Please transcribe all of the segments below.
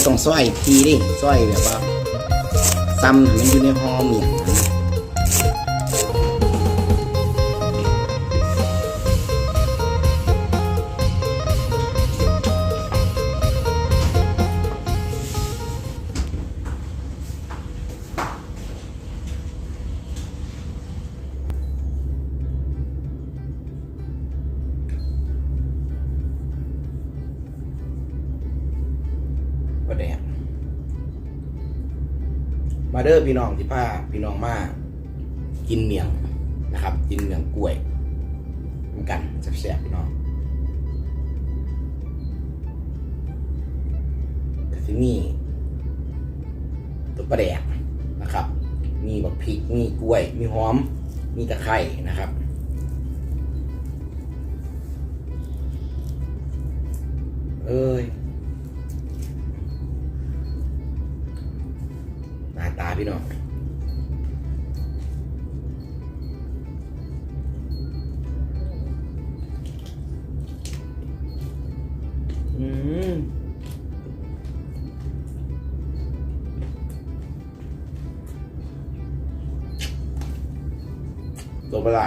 ่ต้องซอยทีดิซอยแบบว่าซ้ำให้มันอยู่ในห่อเนี่ย มาเด้อพี่น้องที่ผ้าพี่น้องมากินเมียงนะครับ กินเมียงกล้วยเหมือนกันแซ่บๆพี่น้องก็สิมีตัวปลาแดกนะครับ มีบักพริกมีกล้วย มีหอม มีตะไคร่นะครับเอ้ย พี่น้องอืมตัวปลา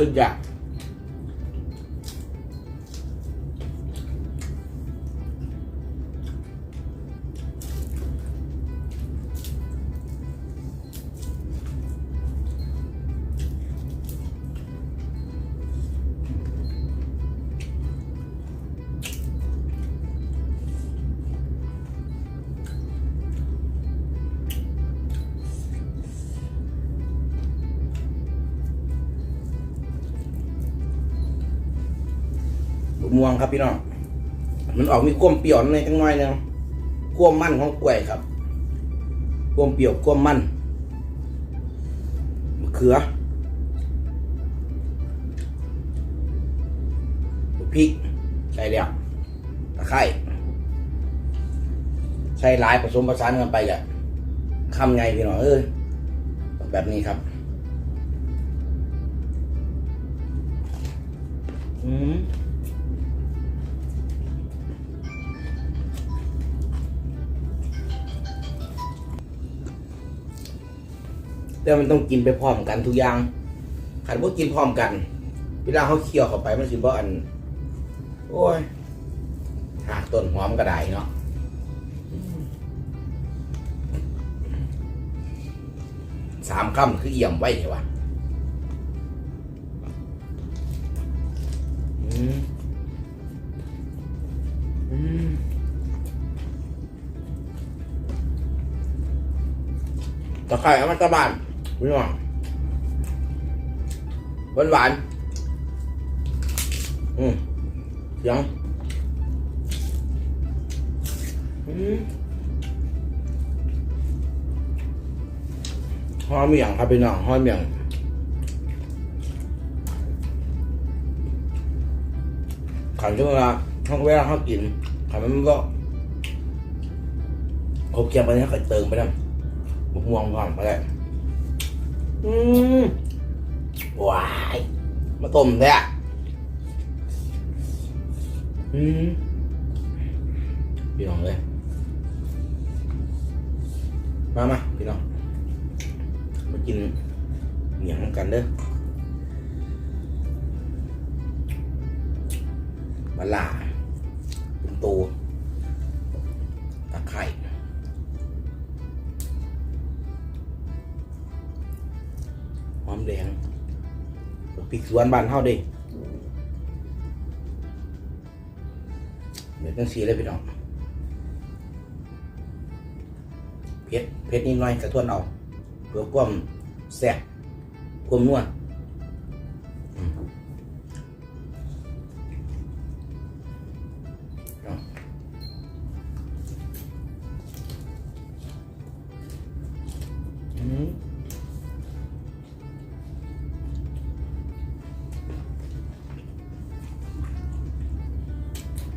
ร้า ม่วงครับพี่น้อง มันออกมีควมเปรี้ยวในจังหน่อยนึงควมมันของกล้วยครับควมเปรี้ยวควมมันมะเขือพริกใส่แล้วตะไคร้ใส่หลายผสมผสานกันไปกะคำไงพี่น้องเอ้ยแบบนี้ครับอืม แต่มันต้องกินไปพร้อมกันทุกอย่างขันว่ากินพร้อมกันเวลาเขาเคี่ยวเข้าไปมันสิบ่อัน โอ้ยหากต้นหอมก็ได้เนาะสามคำคือเอี่ยมไว้ใช่ปะอืมอืมตะไคร้เอามาตะบาน พี่น้องหวานหวานอืมยังอืมหอมเมียงครับพี่น้องหอมเมียงขันช่วงเวลาช่วงเวลาเขากินขันมันก็เขาเคี่ยวไปนี่ยเขาเติมไปน้ำมะม่วงก่อนมาเลย ต้มเนี่ยอืมพี่น้องเลยมามาพี่น้อง มากินเหนียงกันเด้อมาล่าเป็นตูตะไคร่หอมแดง พริกสวนบ้านเฮาเดิเดี๋ยวต้องสีเลยพี่น้องเผ็ดเผ็ดนิดหน่อยกระทวนเอาเพื่อความแซ่บความนัว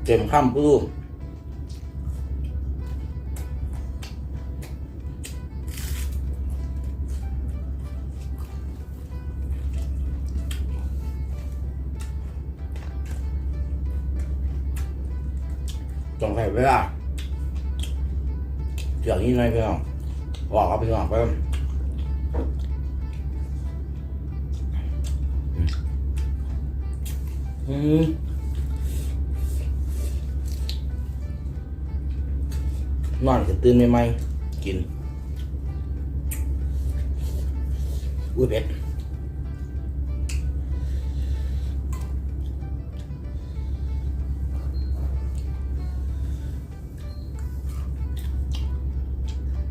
เต็มคำามผู้ลูกต้องใส้เวลาอย่ยงนี้เลยพี่น้องบอกเขาพี่น้องไปอืม นอนจะตื่นใหม่ๆกินอุ้ยเผ็ด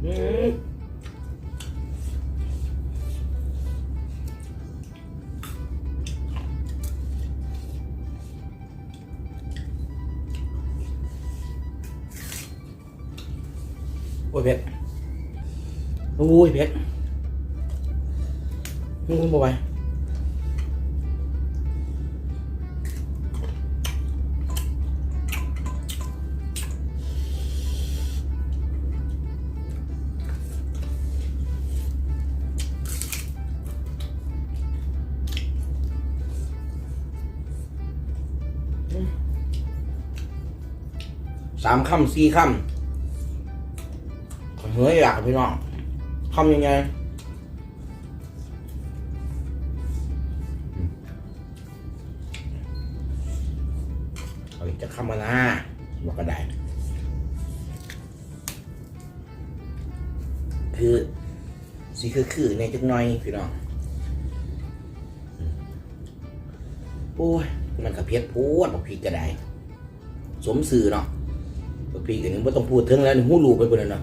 อืม โอ้ยเผ็ดโอ้ยเผ็ดมึงบ่ไหวสามคำสี่คำ เฮ้ยอยากพี่น้องคำยังไงเอาอีกจะเข้ามาหน้าบอกก็ได้ คือสีคือคือในจักหน่อยพี่น้องโอ้ยมันกับเพียรพูดบอกพีก็ได้ สมสื่อเนาะบอกพีกันนึงไม่ต้องพูดถึงแล้วนี่หูรูไปคนนั้นเนาะ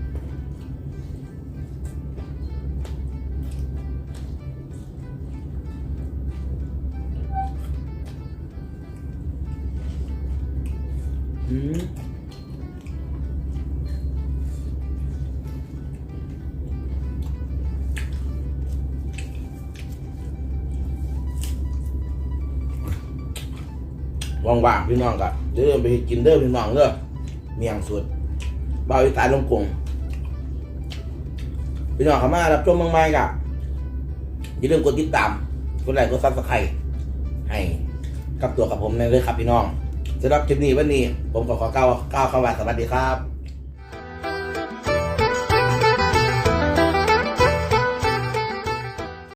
ว่างๆพี่น้องก็เดินไปกินเด้อพี่น้องเด้อเมียงสุดบ่าวอีสายลงกงพี่น้องเข้ามารับชมเมืองใหม่กะอย่าลืมกดติดตามกดไลค์กดซับสไครต์ให้กับตัวกับผมในเลยครับพี่น้องสำหรับคลิปนี้วันนี้ ผมขอขอก้าวก้าวเข้ามาสวัสดีครับ